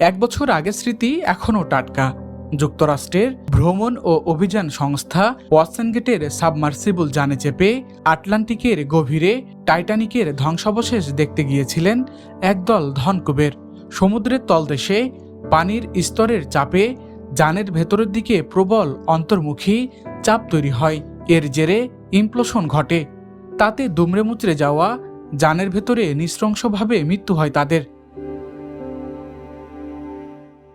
এক বছর আগের স্মৃতি এখনও টাটকা। যুক্তরাষ্ট্রের ভ্রমণ ও অভিযান সংস্থা ওয়াসেনগেটের সাবমার্সিবল জানে চেপে আটলান্টিকের গভীরে টাইটানিকের ধ্বংসাবশেষ দেখতে গিয়েছিলেন একদল ধনকুবের। সমুদ্রের তলদেশে পানির স্তরের চাপে যানের ভেতরের দিকে প্রবল অন্তর্মুখী চাপ তৈরি হয়। এর জেরে ইমপ্লোশন ঘটে। তাতে দুমড়ে মুচড়ে যাওয়া যানের ভেতরে নৃশংসভাবে মৃত্যু হয় তাদের।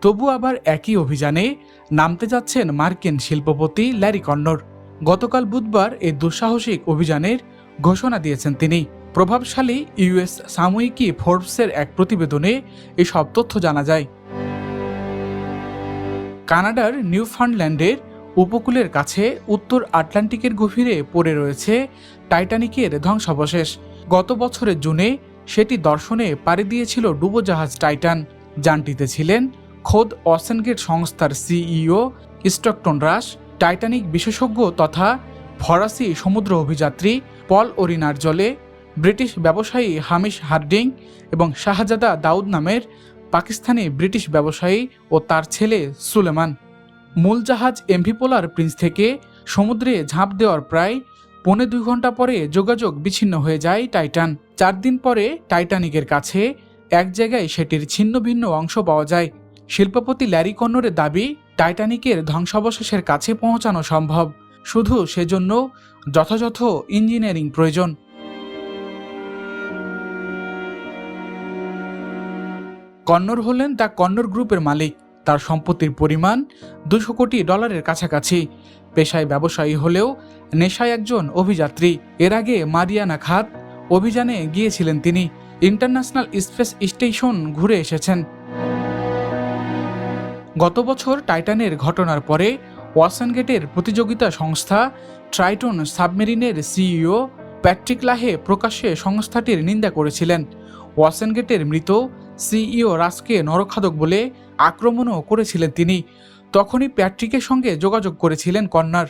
তবু আবার একই অভিযানে নামতে যাচ্ছেন মার্কিন শিল্পপতি ল্যারি কন্নর গতকাল বুধবার এই দুঃসাহসিক অভিযানের ঘোষণা দিয়েছেন তিনি। প্রভাবশালী ইউএস সাময়িকী ফোর্বসের এক প্রতিবেদনে এসব তথ্য জানা যায়। কানাডার নিউফান্ডল্যান্ডের উপকূলের কাছে উত্তর আটলান্টিকের গভীরে পড়ে রয়েছে টাইটানিকের ধ্বংসাবশেষ। গত বছরের জুনে সেটি দর্শনে পাড়ি দিয়েছিল ডুবোজাহাজ টাইটান। যানটিতে ছিলেন খোদ অসেনগেট সংস্থার সিইও স্টকটন রাস, টাইটানিক বিশেষজ্ঞ তথা ফরাসি সমুদ্র অভিযাত্রী পল ওরিনার জলে ব্রিটিশ ব্যবসায়ী হামিশ হার্ডিং এবং শাহজাদা দাউদ নামের পাকিস্তানি ব্রিটিশ ব্যবসায়ী ও তার ছেলে সুলেমান। মূল জাহাজ এমভিপোলার প্রিন্স থেকে সমুদ্রে ঝাঁপ দেওয়ার প্রায় পৌনে দুই ঘণ্টা পরে যোগাযোগ বিচ্ছিন্ন হয়ে যায় টাইটান। চার দিন পরে টাইটানিকের কাছে এক জায়গায় সেটির ছিন্ন ভিন্ন অংশ পাওয়া যায়। শিল্পপতি ল্যারি কন্নরের দাবি, টাইটানিকের ধ্বংসাবশেষের কাছে পৌঁছানো সম্ভব। শুধু সেজন্য যথাযথ ইঞ্জিনিয়ারিং প্রয়োজন। কন্নর হলেন দ্য কন্নর গ্রুপের মালিক। তার সম্পত্তির পরিমাণ দুশো কোটি ডলারের কাছাকাছি। পেশায় ব্যবসায়ী হলেও নেশায় একজন অভিযাত্রী। এর আগে মারিয়ানা খাত অভিযানে গিয়েছিলেন তিনি। ইন্টারন্যাশনাল স্পেস স্টেশন ঘুরে এসেছেন। গত বছর টাইটানের ঘটনার পরে ওয়াসনগেটের প্রতিযোগিতা সংস্থা ট্রাইটন সাবমেরিনের সিইও প্যাট্রিক লাহে প্রকাশ্যে সংস্থাটির নিন্দা করেছিলেন। ওয়াসেনগেটের মৃত সিইও রাসকে নরখাদক বলে আক্রমণও করেছিলেন তিনি। তখনই প্যাট্রিকের সঙ্গে যোগাযোগ করেছিলেন কন্যার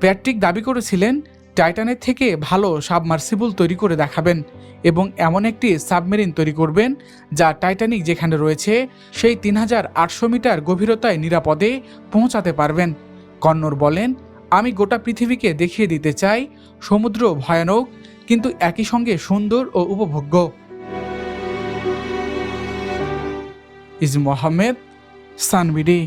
প্যাট্রিক দাবি করেছিলেন টাইটানের থেকে ভালো সাবমার্সিবল তৈরি করে দেখাবেন এবং এমন একটি সাবমেরিন তৈরি করবেন যা টাইটানিক যেখানে রয়েছে, সেই তিন হাজার আটশো মিটার গভীরতায় নিরাপদে পৌঁছাতে পারবেন। কন্নর বলেন, আমি গোটা পৃথিবীকে দেখিয়ে দিতে চাই, সমুদ্র ভয়ানক, কিন্তু একই সঙ্গে সুন্দর ও উপভোগ্য। ইজ মোহাম্মেদ সানবিডি।